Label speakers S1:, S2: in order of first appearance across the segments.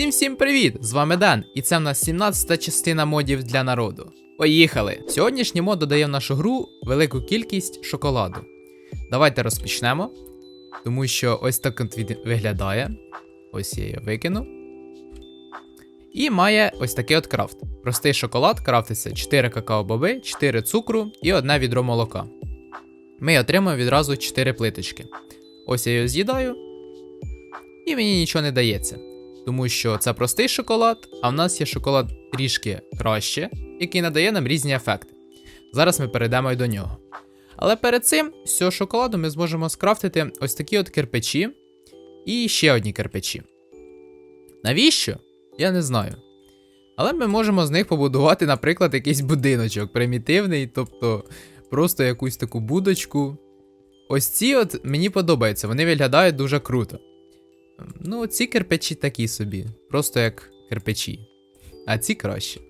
S1: Всім всім привіт! З вами Дан, і це в нас 17-та частина модів для народу. Поїхали! Сьогоднішній мод додає в нашу гру велику кількість шоколаду. Давайте розпочнемо, тому що ось так він виглядає. Ось я її викину. І має ось такий от крафт. Простий шоколад крафтиться 4 какао-боби, 4 цукру і одне відро молока. Ми отримаємо відразу 4 плиточки. Ось я його з'їдаю, і мені нічого не дається. Тому що це простий шоколад, а в нас є шоколад трішки краще, який надає нам різні ефекти. Зараз ми перейдемо і до нього. Але перед цим з цього шоколаду ми зможемо скрафтити ось такі от кирпичі і ще одні кирпичі. Навіщо? Я не знаю. Але ми можемо з них побудувати, наприклад, якийсь будиночок примітивний, тобто просто якусь таку будочку. Ось ці от мені подобаються, вони виглядають дуже круто. Ну, ці кирпичі такі собі, просто як кирпичі. А ці краще.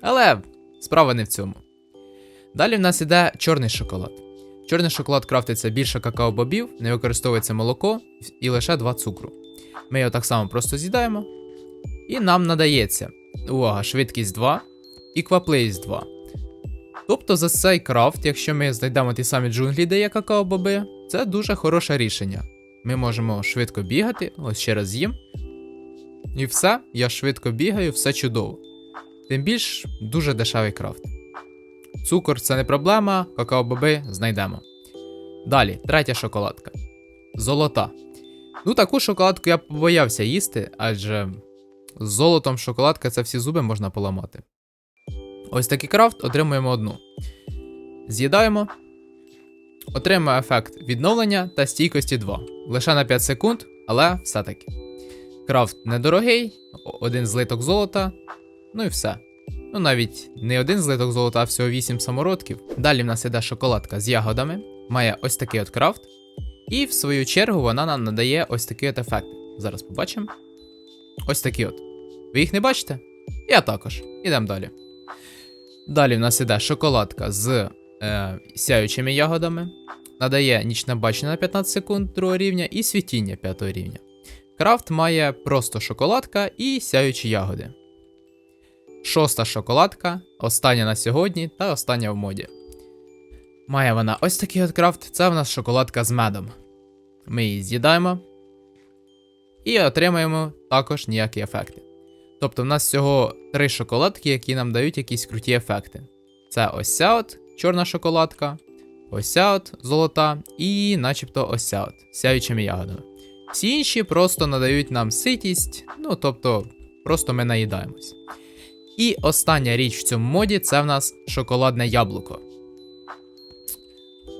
S1: Але справа не в цьому. Далі в нас іде чорний шоколад. Чорний шоколад крафтиться більше какао-бобів, не використовується молоко і лише два цукру. Ми його так само просто з'їдаємо. І нам надається увага, швидкість 2 і квапливість 2. Тобто за цей крафт, якщо ми знайдемо ті самі джунглі, де є какао-боби, це дуже хороше рішення. Ми можемо швидко бігати, ось ще раз їм. І все, я швидко бігаю, все чудово. Тим більш дуже дешевий крафт. Цукор це не проблема, какао-боби знайдемо. Далі, третя шоколадка. Золота. Ну, таку шоколадку я побоявся їсти, адже з золотом шоколадка це всі зуби можна поламати. Ось такий крафт отримуємо одну. З'їдаємо. Отримує ефект відновлення та стійкості 2. Лише на 5 секунд, але все-таки. Крафт недорогий, один злиток золота, ну і все. Ну навіть не один злиток золота, а всього 8 самородків. Далі в нас іде шоколадка з ягодами, має ось такий от крафт. І в свою чергу вона нам надає ось такий от ефект. Зараз побачимо. Ось такі от. Ви їх не бачите? Я також. Ідемо далі. Далі в нас іде шоколадка з е, сяючими ягодами. Надає нічне бачення на 15 секунд 2 рівня і світіння 5 рівня. Крафт має просто шоколадка і сяючі ягоди. Шоста шоколадка, остання на сьогодні та остання в моді. Має вона ось такий от крафт, це в нас шоколадка з медом. Ми її з'їдаємо і отримаємо також ніякі ефекти. Тобто в нас всього три шоколадки, які нам дають якісь круті ефекти. Це ось ця от чорна шоколадка, ось от золота і начебто ось ця от сяючими ягодами. Всі інші просто надають нам ситість, ну тобто просто ми наїдаємось. І остання річ в цьому моді це в нас шоколадне яблуко.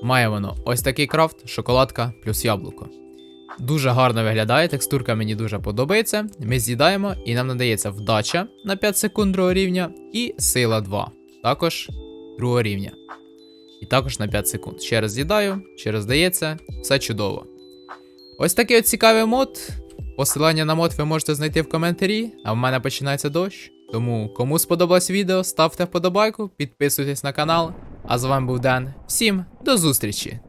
S1: Має воно ось такий крафт, шоколадка плюс яблуко. Дуже гарно виглядає, текстурка мені дуже подобається. Ми з'їдаємо і нам надається вдача на 5 секунд другого рівня і сила 2, також другого рівня. І також на 5 секунд. Ще раз з'їдаю, ще раз дається, все чудово. Ось такий от цікавий мод. Посилання на мод ви можете знайти в коментарі, а в мене починається дощ. Тому кому сподобалось відео, ставте вподобайку, підписуйтесь на канал. А з вами був Ден. Всім до зустрічі!